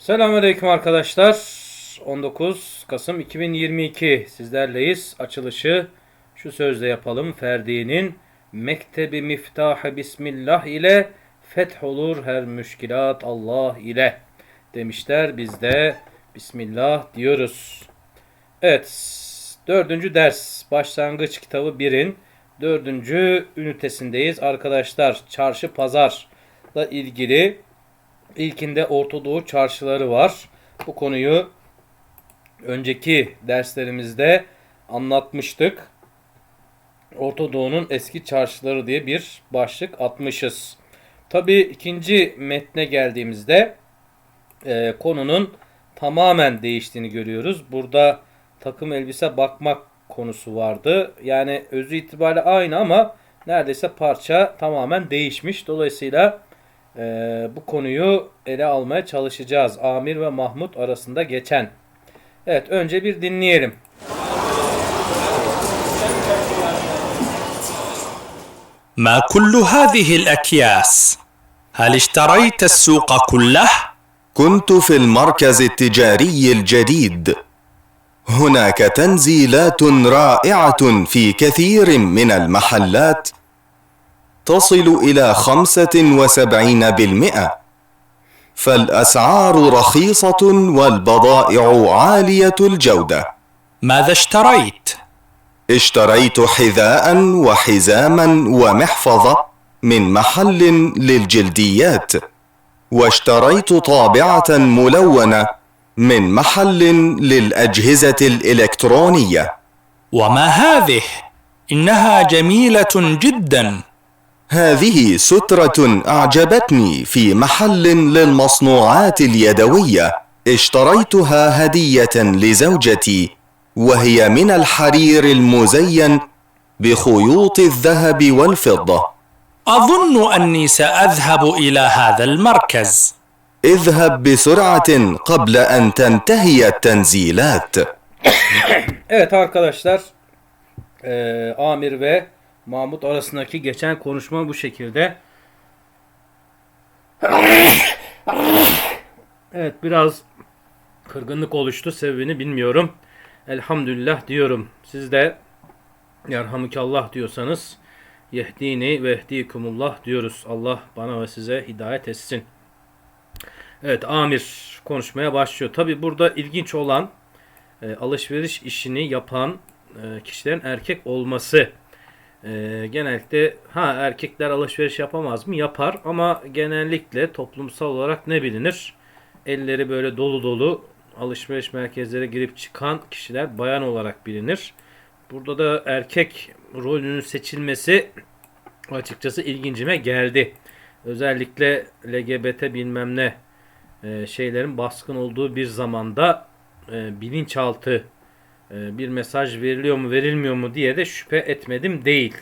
Selamünaleyküm arkadaşlar. 19 Kasım 2022 sizlerleyiz. Açılışı şu sözle yapalım. Ferdi'nin Mektebi Miftahı Bismillah ile fetholur her müşkilat Allah ile demişler. Biz de Bismillah diyoruz. Evet. Dördüncü ders. Başlangıç kitabı 1'in dördüncü ünitesindeyiz. Arkadaşlar çarşı pazarla ilgili İlkinde Orta Doğu çarşıları var. Bu konuyu önceki derslerimizde anlatmıştık. Orta Doğu'nun eski çarşıları diye bir başlık atmışız. Tabi ikinci metne geldiğimizde e, konunun tamamen değiştiğini görüyoruz. Burada takım elbise bakmak konusu vardı. Yani özü itibariyle aynı ama neredeyse parça tamamen değişmiş. Dolayısıyla e, bu konuyu ele almaya çalışacağız. Amir ve Mahmut arasında geçen. Evet önce bir dinleyelim. ما كل هذه الاكياس هل اشتريت السوق كله كنت في المركز التجاري الجديد هناك تنزيلات رائعة في كثير من المحلات تصل إلى خمسة وسبعين بالمئة. فالأسعار رخيصة والبضائع عالية الجودة. ماذا اشتريت؟ اشتريت حذاء وحزاما ومحفظة من محل للجلديات. واشتريت طابعة ملونة من محل للأجهزة الإلكترونية. وما هذه؟ إنها جميلة جدا. هذه سترة أعجبتني في محل للمصنوعات اليدوية. اشتريتها هدية لزوجتي وهي من الحرير المزين بخيوط الذهب والفضة. أظن أني سأذهب إلى هذا المركز. اذهب بسرعة قبل أن تنتهي التنزيلات. Evet arkadaşlar. E, Amir ve Mahmut arasındaki geçen konuşma bu şekilde. Evet biraz kırgınlık oluştu. Sebebini bilmiyorum. Elhamdülillah diyorum. Siz de Yerhamükallah diyorsanız Yehdini ve ehdikumullah diyoruz. Allah bana ve size hidayet etsin. Evet Amir konuşmaya başlıyor. Tabi burada ilginç olan e, alışveriş işini yapan e, kişilerin erkek olması. E, genellikle ha erkekler alışveriş yapamaz mı? Yapar ama genellikle toplumsal olarak ne bilinir? Elleri böyle dolu dolu alışveriş merkezlere girip çıkan kişiler bayan olarak bilinir. Burada da erkek rolünün seçilmesi açıkçası ilgincime geldi. Özellikle LGBT bilmem ne e, şeylerin baskın olduğu bir zamanda e, bilinçaltı bir mesaj veriliyor mu verilmiyor mu diye de şüphe etmedim değil.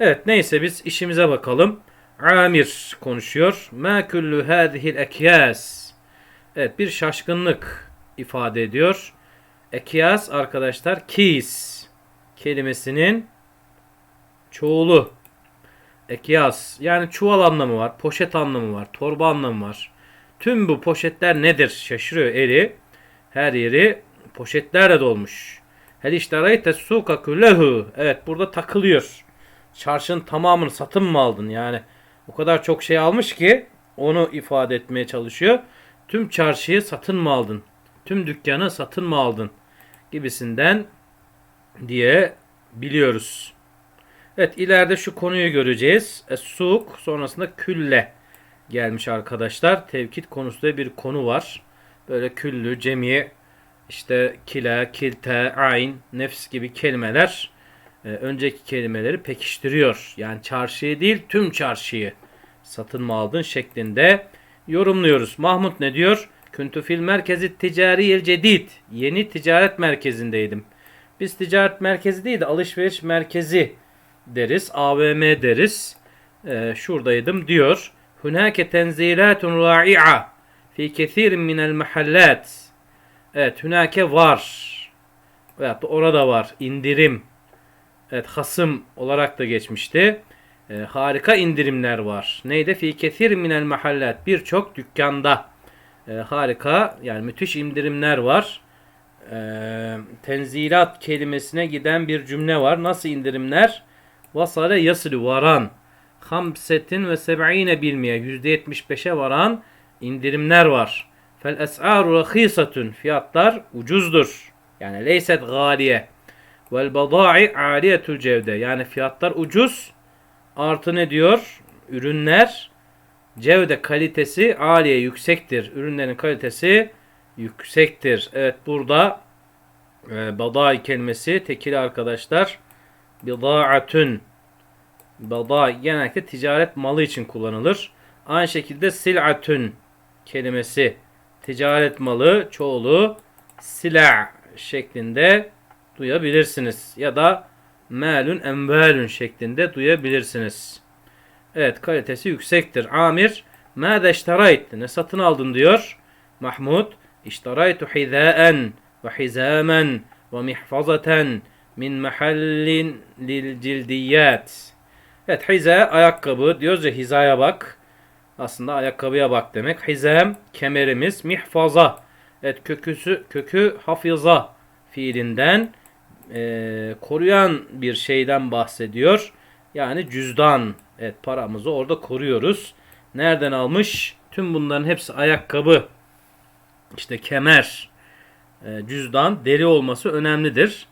Evet neyse biz işimize bakalım. Amir konuşuyor. Ma kullu hadihil ekyas. Evet bir şaşkınlık ifade ediyor. Ekyas arkadaşlar keys kelimesinin çoğulu. Ekyas yani çuval anlamı var, poşet anlamı var, torba anlamı var. Tüm bu poşetler nedir? Şaşırıyor eli. Her yeri poşetlerle dolmuş. Hel iştarayte suka kullehu. Evet burada takılıyor. Çarşının tamamını satın mı aldın? Yani o kadar çok şey almış ki onu ifade etmeye çalışıyor. Tüm çarşıyı satın mı aldın? Tüm dükkanı satın mı aldın? Gibisinden diye biliyoruz. Evet ileride şu konuyu göreceğiz. Es-suk sonrasında külle gelmiş arkadaşlar. Tevkit konusunda bir konu var. Böyle küllü, cemiye, işte kila, kilte, ayn, nefs gibi kelimeler e, önceki kelimeleri pekiştiriyor. Yani çarşıyı değil tüm çarşıyı satın mı aldın şeklinde yorumluyoruz. Mahmut ne diyor? Küntü fil merkezi ticari cedid. Yeni ticaret merkezindeydim. Biz ticaret merkezi değil de alışveriş merkezi deriz. AVM deriz. Ee, şuradaydım diyor. Hunake tenzilatun ra'i'a fi kesirin minel mahallat. Evet, hunake var. Veyahut da orada var. indirim. Evet, hasım olarak da geçmişti. Ee, harika indirimler var. Neydi? Fi kesir minel mahallat. Birçok dükkanda. E, harika yani müthiş indirimler var. E, tenzilat kelimesine giden bir cümle var. Nasıl indirimler? Vasale yaslu varan. Hamsetin ve seb'ine bilmeye %75'e varan indirimler var. Fel es'aru rahisatun. Fiyatlar ucuzdur. Yani leyset galiye. Vel badai aliyetul cevde. Yani fiyatlar ucuz. Artı ne diyor? Ürünler cevde kalitesi aliye yüksektir. Ürünlerin kalitesi yüksektir. Evet burada e, badai kelimesi tekili arkadaşlar. Bidaatun. Badai genellikle ticaret malı için kullanılır. Aynı şekilde sil'atun kelimesi ticaret malı çoğulu sila şeklinde duyabilirsiniz. Ya da malun envalun şeklinde duyabilirsiniz. Evet kalitesi yüksektir. Amir Mâze işterayt ne satın aldın diyor. Mahmud işteraytu hizâen ve hizâmen ve mihfazaten min mahallin lil cildiyat. Evet hiza ayakkabı diyoruz ya hizaya bak. Aslında ayakkabıya bak demek. Hizam kemerimiz mihfaza. Evet köküsü kökü hafiza fiilinden eee, koruyan bir şeyden bahsediyor. Yani cüzdan. Evet paramızı orada koruyoruz. Nereden almış? Tüm bunların hepsi ayakkabı. İşte kemer, e, cüzdan, deri olması önemlidir.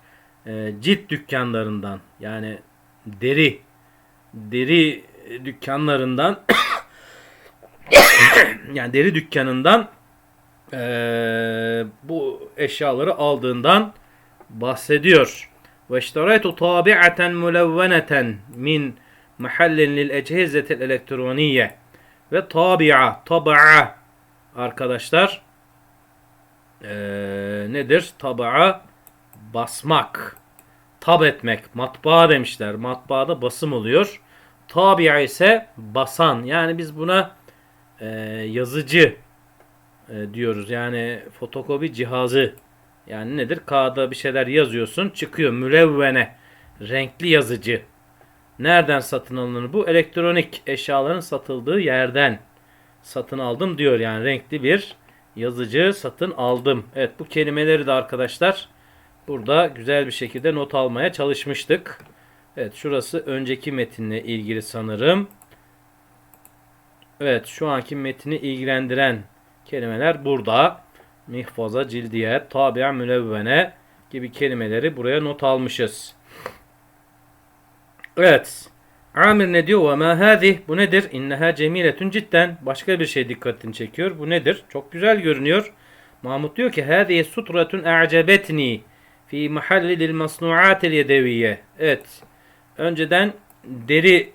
E, cilt dükkanlarından yani deri deri dükkanlarından yani deri dükkanından eee, bu eşyaları aldığından bahsediyor. Ve iştaraytu tabi'aten mulevveneten min mahallin lil echizetil elektroniye ve tabi'a taba'a arkadaşlar eee, nedir? Taba'a basmak tab etmek, matbaa demişler. Matbaada basım oluyor. Tabi'a ise basan. Yani biz buna e, yazıcı e, diyoruz. Yani fotokopi cihazı. Yani nedir? Kağıda bir şeyler yazıyorsun. Çıkıyor. Mülevvene. Renkli yazıcı. Nereden satın alınır bu? Elektronik eşyaların satıldığı yerden satın aldım diyor. Yani renkli bir yazıcı satın aldım. Evet bu kelimeleri de arkadaşlar burada güzel bir şekilde not almaya çalışmıştık. Evet şurası önceki metinle ilgili sanırım. Evet şu anki metni ilgilendiren kelimeler burada. Mihfaza, cildiye, tabi'a, mülevvene gibi kelimeleri buraya not almışız. Evet. Amir ne diyor? Ve ma hadih? Bu nedir? İnneha cemiletun cidden. Başka bir şey dikkatini çekiyor. Bu nedir? Çok güzel görünüyor. Mahmut diyor ki hadihi sutratun a'cebetni fi mahalli lil masnuatil yedeviye. Evet. Önceden deri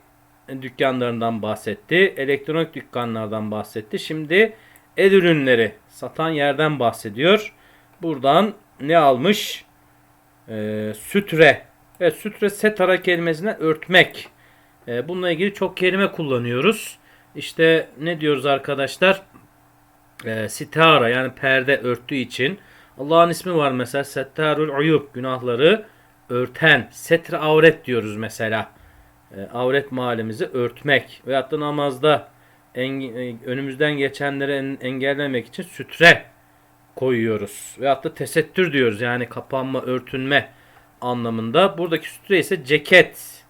dükkanlarından bahsetti. Elektronik dükkanlardan bahsetti. Şimdi el ürünleri satan yerden bahsediyor. Buradan ne almış? Ee, sütre. Evet sütre setara kelimesine örtmek. Ee, bununla ilgili çok kelime kullanıyoruz. İşte ne diyoruz arkadaşlar? Ee, sitara yani perde örttüğü için. Allah'ın ismi var mesela Settarul Uyub günahları örten. Setre avret diyoruz mesela. Ee, avret mahallemizi örtmek. Veyahut da namazda en- e, önümüzden geçenleri en- engellemek için sütre koyuyoruz. Veyahut da tesettür diyoruz. Yani kapanma, örtünme anlamında. Buradaki sütre ise ceket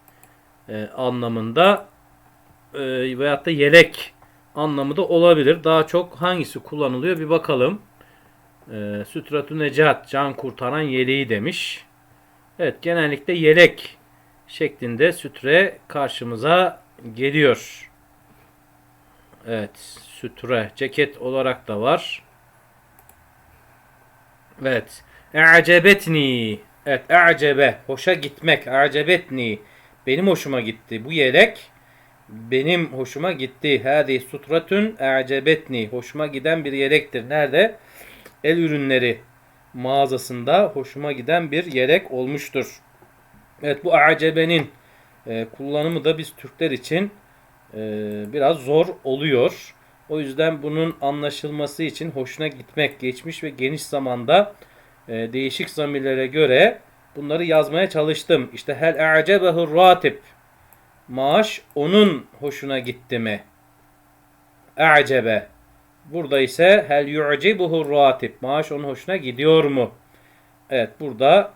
e, anlamında e, veyahut da yelek anlamı da olabilir. Daha çok hangisi kullanılıyor bir bakalım. E, Sütratü necat, can kurtaran yeleği demiş. Evet genellikle yelek şeklinde sütre karşımıza geliyor. Evet sütre ceket olarak da var. Evet. E'cebetni. Evet e'cebe. Hoşa gitmek. E'cebetni. Benim hoşuma gitti. Bu yelek benim hoşuma gitti. Hadi sutratun e'cebetni. Hoşuma giden bir yelektir. Nerede? El ürünleri mağazasında hoşuma giden bir yelek olmuştur. Evet bu acebenin e, kullanımı da biz Türkler için e, biraz zor oluyor. O yüzden bunun anlaşılması için hoşuna gitmek geçmiş ve geniş zamanda e, değişik zamirlere göre bunları yazmaya çalıştım. İşte hel a'cebehu ratib maaş onun hoşuna gitti mi? A'cebe Burada ise hel yu'cibuhu ratib. Maaş onun hoşuna gidiyor mu? Evet burada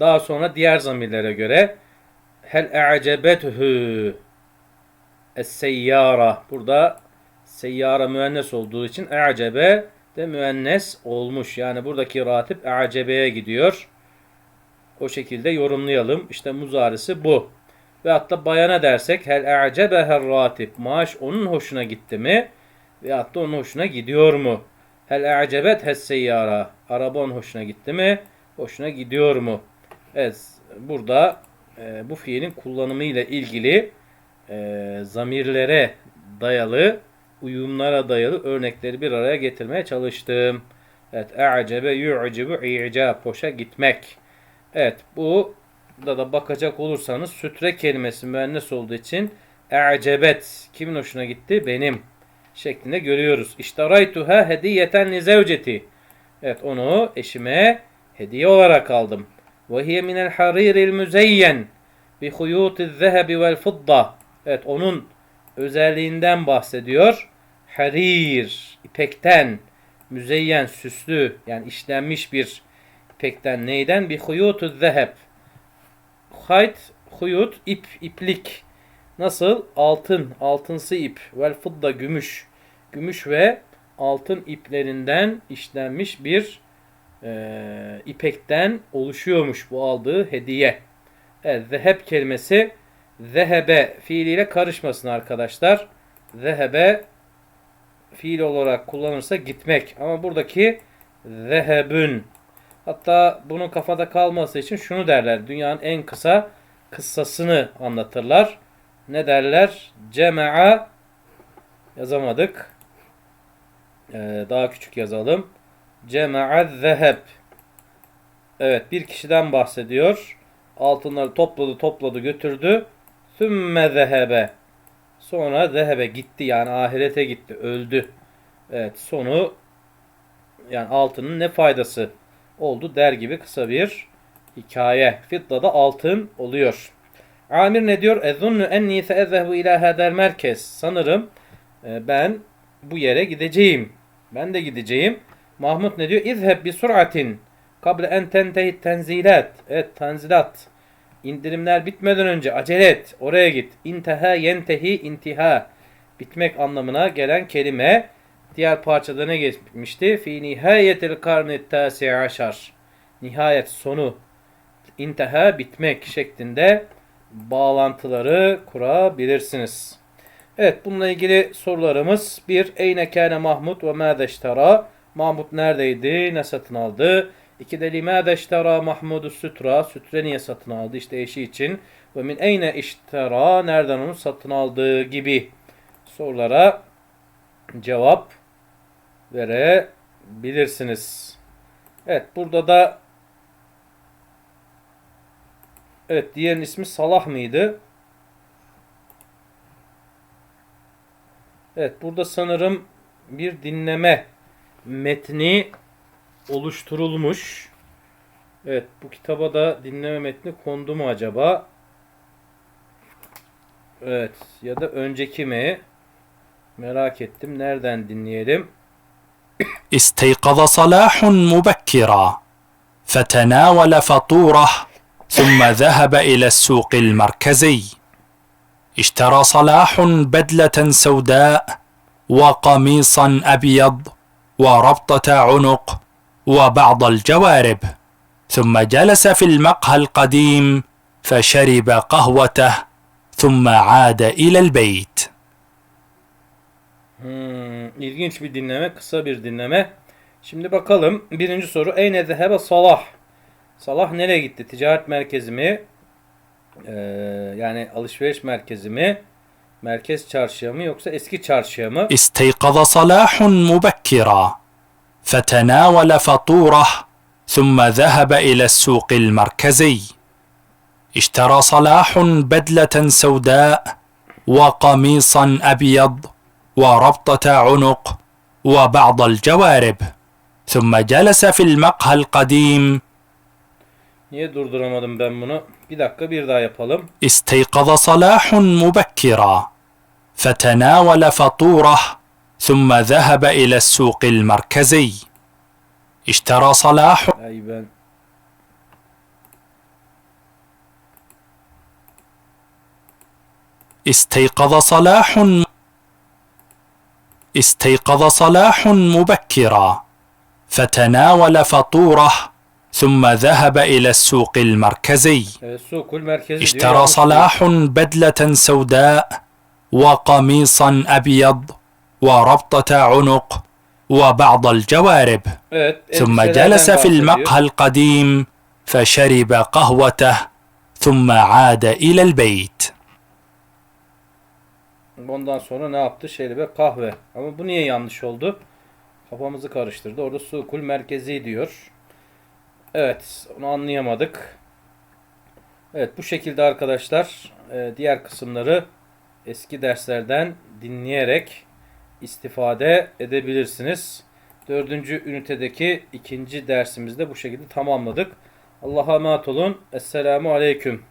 daha sonra diğer zamirlere göre hel e'cebethu es-seyyara. Burada seyyara müennes olduğu için e'cebe de müennes olmuş. Yani buradaki ratip e'cebeye gidiyor. O şekilde yorumlayalım. İşte muzarisi bu. Ve hatta bayana dersek hel e'cebeher ratib. Maaş onun hoşuna gitti mi? Ve hatta onun hoşuna gidiyor mu? Hel e'cebet hes seyyara. Araba onun hoşuna gitti mi? Hoşuna gidiyor mu? Evet. Burada e, bu fiilin kullanımı ile ilgili e, zamirlere dayalı, uyumlara dayalı örnekleri bir araya getirmeye çalıştım. Evet. E'cebe yu'cibu i'cab. Hoşa gitmek. Evet. Bu da da bakacak olursanız sütre kelimesi müennes olduğu için e'cebet kimin hoşuna gitti? Benim şeklinde görüyoruz. İştaraytuha hediyeten li zevceti. Evet onu eşime hediye olarak aldım. Ve hiye minel hariril müzeyyen bi huyutiz zehebi vel fidda. Evet onun özelliğinden bahsediyor. Harir, ipekten, müzeyyen, süslü yani işlenmiş bir ipekten neyden? Bi huyutuz zeheb. Hayt, huyut, ip, iplik. Nasıl? Altın, altınsı ip. Vel fıdda, gümüş. Gümüş ve altın iplerinden işlenmiş bir e, ipekten oluşuyormuş bu aldığı hediye. Evet, zeheb kelimesi zehebe fiiliyle karışmasın arkadaşlar. Zehebe fiil olarak kullanırsa gitmek. Ama buradaki zehebün Hatta bunun kafada kalması için şunu derler. Dünyanın en kısa kıssasını anlatırlar. Ne derler? Cema'a yazamadık. Ee, daha küçük yazalım. Cema'a zeheb. Evet bir kişiden bahsediyor. Altınları topladı topladı götürdü. Sümme zehebe. Sonra zehebe gitti yani ahirete gitti öldü. Evet sonu yani altının ne faydası oldu der gibi kısa bir hikaye. Fidda'da altın oluyor. Amir ne diyor? Ezunnu enni seezzehu ila hadel merkez. Sanırım e, ben bu yere gideceğim. Ben de gideceğim. Mahmut ne diyor? İzheb bi suratin kable en tentehi tenzilat. Evet tenzilat. İndirimler bitmeden önce acele et. Oraya git. İnteha yentehi intiha. Bitmek anlamına gelen kelime. Diğer parçada ne geçmişti? Fi nihayetil karni tasi aşar. Nihayet sonu. İnteha bitmek şeklinde bağlantıları kurabilirsiniz. Evet bununla ilgili sorularımız bir Eyne kâne Mahmud ve mâze iştera Mahmud neredeydi? Ne satın aldı? İki de limâze iştera Mahmudu sütra Sütre niye satın aldı? İşte eşi için. Ve min eyne iştera Nereden onu satın aldığı gibi sorulara cevap verebilirsiniz. Evet burada da Evet diğerinin ismi Salah mıydı? Evet burada sanırım bir dinleme metni oluşturulmuş. Evet bu kitaba da dinleme metni kondu mu acaba? Evet ya da önceki mi? Merak ettim. Nereden dinleyelim? استيقظ صلاح مبكرا فتناول فطوره ثم ذهب الى السوق المركزي اشترى صلاح بدله سوداء وقميصا ابيض وربطه عنق وبعض الجوارب ثم جلس في المقهى القديم فشرب قهوته ثم عاد الى البيت Hmm, ilginç bir dinleme, kısa bir dinleme. Şimdi bakalım. Birinci soru. Eyne zehebe Salah. Salah nereye gitti? Ticaret merkezi mi? Ee, yani alışveriş merkezi mi? Merkez çarşıya mı yoksa eski çarşıya mı? استيقظ صلاح مبكرا فتناول فطوره ثم ذهب إلى السوق المركزي اشترى صلاح بدلة سوداء وقميصا أبيض وربطة عنق وبعض الجوارب ثم جلس في المقهى القديم Niye durduramadım ben bunu? Bir dakika bir daha yapalım. استيقظ صلاح مبكرا فتناول فطوره ثم ذهب إلى السوق المركزي اشترى صلاح Ay ben استيقظ صلاح استيقظ صلاح مبكرا فتناول فطوره ثم ذهب إلى السوق المركزي اشترى صلاح بدلة سوداء وقميصا أبيض وربطة عنق وبعض الجوارب إيه، ثم جلس في المقهى القديم فشرب قهوته ثم عاد إلى البيت Ondan sonra ne yaptı? Şeribe kahve. Ama bu niye yanlış oldu? Kafamızı karıştırdı. Orada su kul merkezi diyor. Evet. Onu anlayamadık. Evet bu şekilde arkadaşlar e, diğer kısımları eski derslerden dinleyerek istifade edebilirsiniz. Dördüncü ünitedeki ikinci dersimizde bu şekilde tamamladık. Allah'a emanet olun. Esselamu Aleyküm.